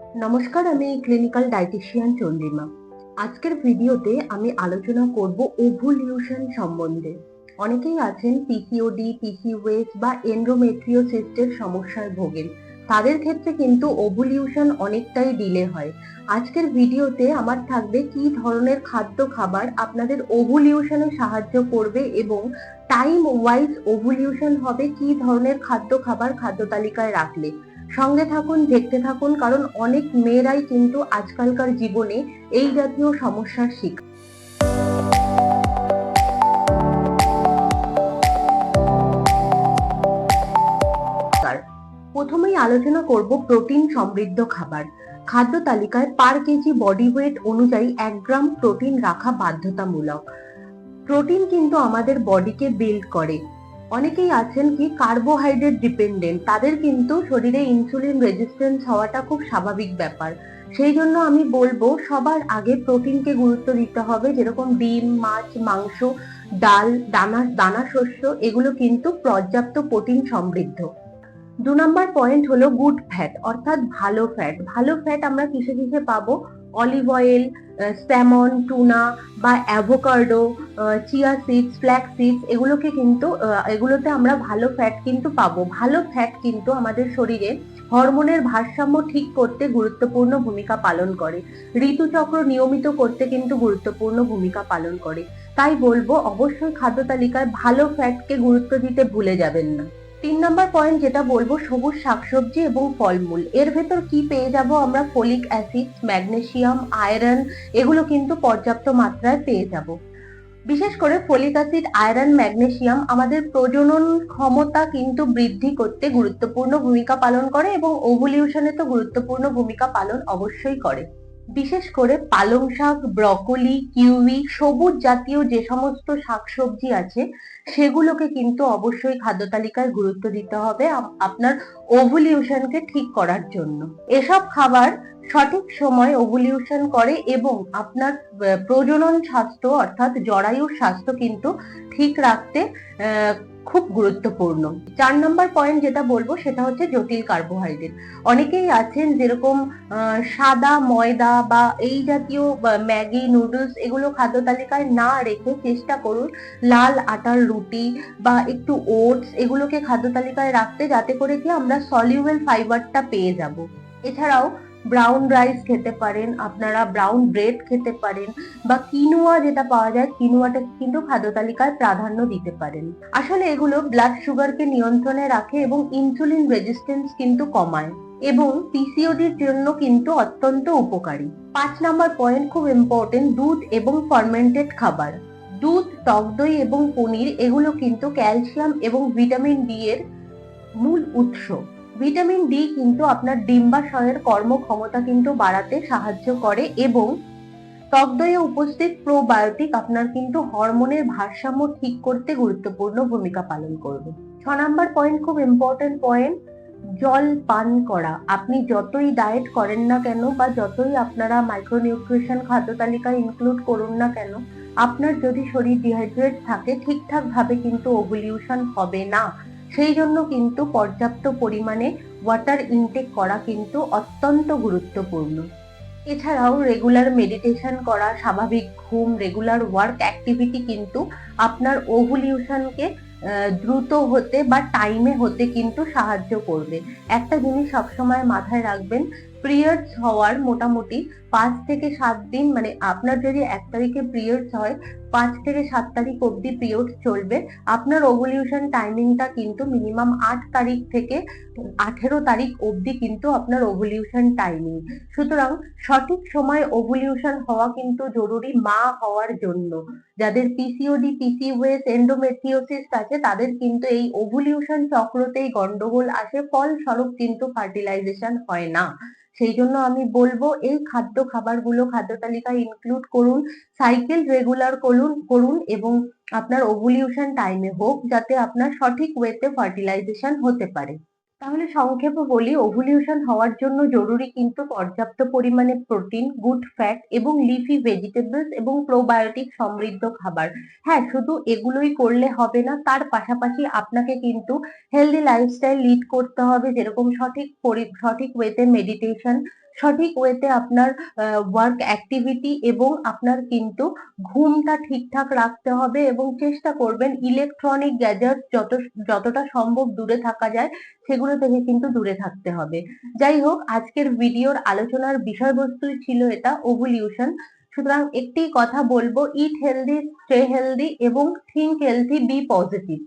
নমস্কার, আমি clinical dietician Chandrima. আজকের ভিডিওতে আমি আলোচনা করব ওভুলিউশন সম্বন্ধে। অনেকেই আছেন পিসিওডি পিসিওএস বা এন্ড্রোমেট্রিওসিস্টের সমস্যায় ভোগেন তাদের ক্ষেত্রে কিন্তু ওভুলিউশন অনেকটাই ডিলে হয়। আজকের ভিডিওতে আমার থাকবে কি ধরনের খাদ্য খাবার আপনাদের ওভুলিউশনে সাহায্য করবে এবং টাইম ওয়াইজ ওভুলিউশন হবে কি ধরনের খাদ্য খাবার খাদ্য তালিকায় রাখলে। সঙ্গে থাকুন, দেখতে থাকুন, কারণ অনেক মেয়েরাই কিন্তু আজকালকার জীবনে এই জাতীয় সমস্যার শিকার। প্রথমেই আলোচনা করব প্রোটিন সমৃদ্ধ খাবার। খাদ্য তালিকায় পার কেজি বডি ওয়েট অনুযায়ী এক গ্রাম প্রোটিন রাখা বাধ্যতামূলক। প্রোটিন কিন্তু আমাদের বডিকে বিল্ড করে। অনেকেই আছেন কি কার্বোহাইড্রেট ডিপেন্ডেন্ট তাদের কিন্তু শরীরে ইনসুলিন রেজিস্ট্যান্স হওয়াটা খুব স্বাভাবিক ব্যাপার। সেই জন্য আমি বলব, সবার আগে প্রোটিনকে গুরুত্ব দিতে হবে, যেরকম ডিম, মাছ, মাংস, ডাল, দানা দানা শস্য, এগুলো কিন্তু পর্যাপ্ত প্রোটিন সমৃদ্ধ। দু নম্বর পয়েন্ট হলো গুড ফ্যাট অর্থাৎ ভালো ফ্যাট ভালো ফ্যাট আমরা কিসে কিসে পাবো? অলিভ অয়েল স্যামন টুনা বা avocado chia seeds flax seeds এগুলোকে কিন্তু এগুলোতে আমরা ভালো ফ্যাট কিন্তু পাবো। ভালো ফ্যাট কিন্তু আমাদের শরীরে হরমোনের ভারসাম্য ঠিক করতে গুরুত্বপূর্ণ ভূমিকা পালন করে। ঋতুচক্র নিয়মিত করতে কিন্তু গুরুত্বপূর্ণ ভূমিকা পালন করে। তাই বলব, অবশ্যই খাদ্য তালিকায় ভালো ফ্যাটকে গুরুত্ব দিতে ভুলে যাবেন না। তিন নম্বর পয়েন্ট যেটা বলব, সবুজ শাকসবজি এবং ফলমূল। এর ভেতর কি পেয়ে যাব আমরা? ফলিক অ্যাসিড ম্যাগনেশিয়াম আয়রন, এগুলো কিন্তু পর্যাপ্ত মাত্রায় পেয়ে যাব। বিশেষ করে ফলিক অ্যাসিড, আয়রন ম্যাগনেশিয়াম আমাদের প্রজনন ক্ষমতা কিন্তু বৃদ্ধি করতে গুরুত্বপূর্ণ ভূমিকা পালন করে এবং ওভুলিউশনে তো গুরুত্বপূর্ণ ভূমিকা পালন অবশ্যই করে। বিশেষ করে পালং শাক, ব্রকলি, কিউই, সবুজ জাতীয় যে সমস্ত শাকসবজি আছে, সেগুলোকে কিন্তু অবশ্যই খাদ্য তালিকায় গুরুত্ব দিতে হবে আপনার ওভুলিউশনকে ঠিক করার জন্য। এসব খাবার সঠিক সময় ওভুলিউশন করে এবং আপনার প্রজনন স্বাস্থ্য অর্থাৎ জরায়ুর স্বাস্থ্য কিন্তু ঠিক রাখতে খুব গুরুত্বপূর্ণ। চার নম্বর পয়েন্ট যেটা বলব সেটা হচ্ছে জটিল কার্বোহাইড্রেট অনেকেই আছেন যেরকম সাদা ময়দা বা এই জাতীয় ম্যাগি, নুডলস এগুলো খাদ্য তালিকায় না রেখে চেষ্টা করুন লাল আটার রুটি বা একটু ওটস এগুলোকে খাদ্য তালিকায় রাখতে যাতে করে কি আমরা সলিউবেল ফাইবারটা পেয়ে যাব। এছাড়াও ব্রাউন রাইস খেতে পারেন, আপনারা ব্রাউন ব্রেড খেতে পারেন, বা কিনুয়া যেটা পাওয়া যায় কিনুয়াটা কিন্তু খাদ্য তালিকায় প্রাধান্য দিতে পারেন। আসলে এগুলো ব্লাড সুগারকে নিয়ন্ত্রণে রাখে এবং ইনসুলিন রেজিস্ট্যান্স কিন্তু কমায় এবং পিসিওডির জন্য কিন্তু অত্যন্ত উপকারী। পাঁচ নাম্বার পয়েন্ট খুব ইম্পর্টেন্ট দুধ এবং ফার্মেন্টেড খাবার। দুধ, টক দই এবং পনির, এগুলো কিন্তু ক্যালসিয়াম এবং ভিটামিন ডি এর মূল উৎস। ভিটামিন ডি কিন্তু আপনার ডিম্বাশয়ের কর্মক্ষমতা কিন্তু বাড়াতে সাহায্য করে এবং টক দইয়ে উপস্থিত প্রোবায়োটিক আপনার কিন্তু হরমোনের ভারসাম্য ঠিক করতে গুরুত্বপূর্ণ ভূমিকা পালন করবে। ছ নাম্বার পয়েন্ট খুব ইম্পর্টেন্ট পয়েন্ট জল পান করা। আপনি যতই ডায়েট করেন না কেন বা যতই আপনারা মাইক্রোনিউট্রিশন খাদ্য তালিকায় ইনক্লুড করুন না কেন, আপনার যদি শরীর ডিহাইড্রেট থাকে ঠিকঠাক ভাবে কিন্তু ওভুলিউশন হবে না। সেই জন্য কিন্তু পর্যাপ্ত পরিমাণে ওয়াটার ইনটেক করা কিন্তু অত্যন্ত গুরুত্বপূর্ণ। এছাড়াও রেগুলার মেডিটেশন করা, স্বাভাবিক ঘুম রেগুলার ওয়ার্ক অ্যাক্টিভিটি কিন্তু আপনার ওভুলিউশনকে দ্রুত হতে বা টাইমে হতে কিন্তু সাহায্য করবে। একটা জিনিস সবসময় মাথায় রাখবেন পিরিয়ডস হওয়ার মোটামুটি পাঁচ থেকে সাত দিন মানে আপনার যদি এক তারিখে পিরিয়ডস হয়, পাঁচ থেকে সাত তারিখ অবধি পিরিয়ডস চলবে। আপনার ওভুলিউশন টাইমিংটা কিন্তু মিনিমাম আট তারিখ থেকে আঠেরো তারিখ অবধি কিন্তু আপনার ওভুলিউশন টাইমিং সুতরাং সঠিক সময় ওভুলিউশন হওয়া কিন্তু জরুরি মা হওয়ার জন্য। যাদের পিসিওডি পিসিওএস এন্ডোমেট্রিওসিস আছে, তাদের কিন্তু এই ওভুলিউশন চক্রতেই গন্ডগোল আসে, ফলস্বরূপ কিন্তু ফার্টিলাইজেশন হয় না। সেই জন্য আমি বলব, এই খাদ্য খাবারগুলো, খাদ্য তালিকায় ইনক্লুড করুন সাইকেল রেগুলার করুন করুন এবং আপনার ওভুলিউশন টাইমে হোক যাতে আপনার সঠিক ওয়েতে ফার্টিলাইজেশন হতে পারে। তাহলে সংক্ষেপে বলি ওভুলিউশন হওয়ার জন্য জরুরি কিন্তু পর্যাপ্ত পরিমাণে প্রোটিন গুড ফ্যাট এবং লিফি ভেজিটেবলস এবং প্রোবায়োটিক সমৃদ্ধ খাবার। হ্যাঁ শুধু এগুলোই করলে হবে না, তার পাশাপাশি আপনাকে কিন্তু হেলদি লাইফস্টাইল লিড করতে হবে, যেরকম সঠিক সঠিক ওয়েতে মেডিটেশন সঠিক ওয়েতে আপনার ওয়ার্ক অ্যাক্টিভিটি এবং আপনার কিন্তু ঘুমটা ঠিকঠাক রাখতে হবে এবং চেষ্টা করবেন ইলেকট্রনিক গ্যাজেট যত, যতটা সম্ভব দূরে থাকা যায় সেগুলো থেকে কিন্তু দূরে থাকতে হবে। যাই হোক, আজকের ভিডিওর আলোচনার বিষয়বস্তুই ছিল এটা ওভুলিউশন সুতরাং একটি কথা বলব ইট হেলদি স্টে হেলদি এবং থিঙ্ক হেলদি বি পজিটিভ